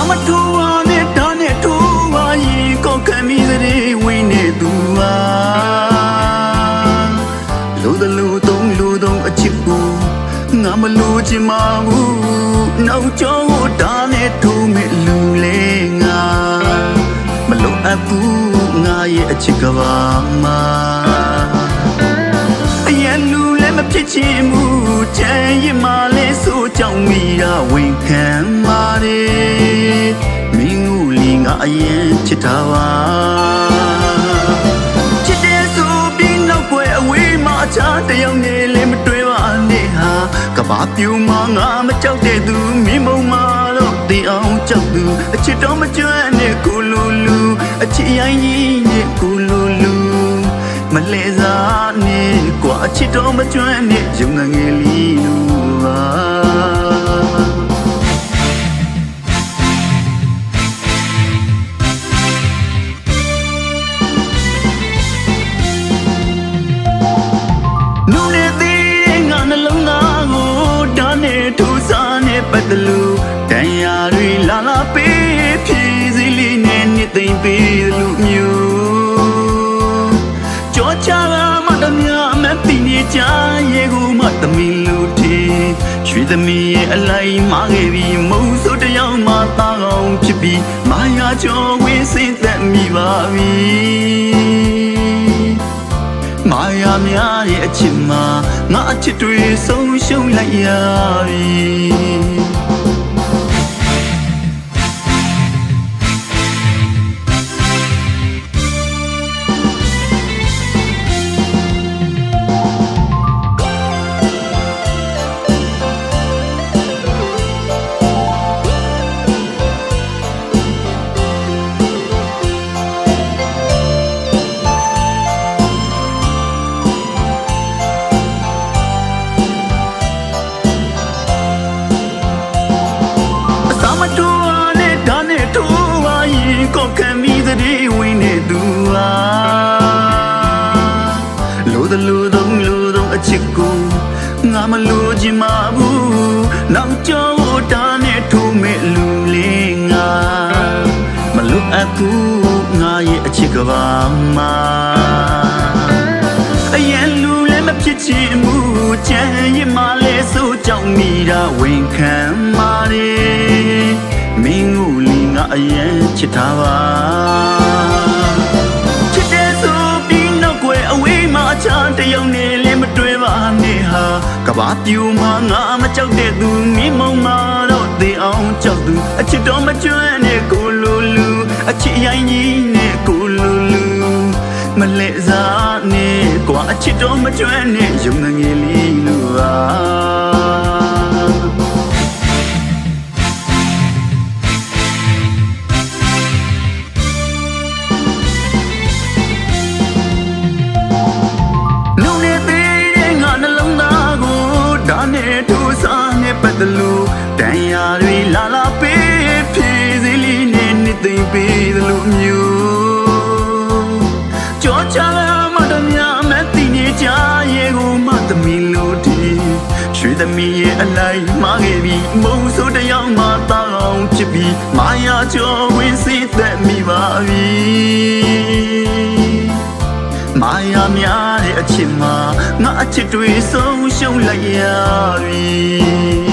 စာမထိုးပါနဲ့ဒါနဲ့ထိုးပါရင်ကောက်ခံမိစတဲ့ဝင်းနေသူဟာလူတလူသုံးလူသုံးအချစ်ကိုငါမလို့ချင်ပါဘူးနောက်ကျောင်းဒါနဲ့ထိုးမဲ့လူလေငါမလို့အပ်ဘူးငါရဲ့အချစ်ကဘာမှာ ဖြစ်ချင်ဘူးချမ်းရမလဲဆိုကြောင့်မိတာဝန်ခံပါတယ်မင်းဦးလင်းကအရင်ချစ်တာပါချစ်တဲ့ဆိုပြီးနောက်ွယ်အဝေးမှာချားတယောက်နဲ့လည်းမတွေ့ပါနဲ့ဟာကဘာပြူမငါမကြောက်တဲ့သူမင်းမုံမာတော့တင်အောင်ကြောက်သူအချစ်တော့မကျွမ်းနဲ့ကိုလူလူအချစ်ရိုင်းကြီးနဲ့ကိုလူလူမလဲစား နဲ့กว่าအချစ်တော်မကျွမ်းနဲ့ရုံငငယ်လေးလူပါနုနေသေးငါနှလုံးသားကိုဓာတ်နဲ့ထူစားနဲ့ပတ်တလူတန်ရာတွေလာလာပေးဖြည်စည်းလေးနဲ့နှစ်သိမ့်ပေးလူ တိနေချာရေကိုမသမီလူတီရွှေသမီးရဲ့အလိုက်မခဲ့ပြီးမုံဆိုတယောက်မှသားကောင်းဖြစ်ပြီးမာယာကျော်ဝင်းစင်သက်မိပါပြီမာယာများရဲ့အချစ်မှာငါအချစ်တွေဆုံးရှုံးလိုက်ရပြီ ချင်ပါဘူးနောက်ကျောင်းဒါနဲ့ထိုးမဲ့လူလေးငါမလိုအပ်ဘူးငါရဲ့အချစ်ကဘာမှာအရန်လူလည်းမဖြစ်ချင်ဘူးချမ်းရင်မလဲဆိုကြောင့်မိတာဝန်ခံပါတယ်မင်းဦးလင်းကအရန်ချစ်တာပါ ကဘာပြူမှာငါမကြောက်တဲ့သူမင်းမုံမာတော့သေအောင်ကြောက်သူအချစ်တော်မကျွမ်းနဲ့ကိုလိုလူအချစ်ရိုင်းကြီးနဲ့ကိုလိုလူမလဲစားနဲ့ကွာအချစ်တော်မကျွမ်းနဲ့ရုံငငယ်လေးလူပါ သမီးရဲ့အလိုက်မခဲ့ပြီးမုံဆိုးတယောက်မှတောင်းဖြစ်ပြီးမာယာကျော်ဝင်စေသက်မိပါပြီမာယာများတဲ့အချစ်မှာငါအချစ်တွေဆုံးရှုံးလိုက်ရပြီ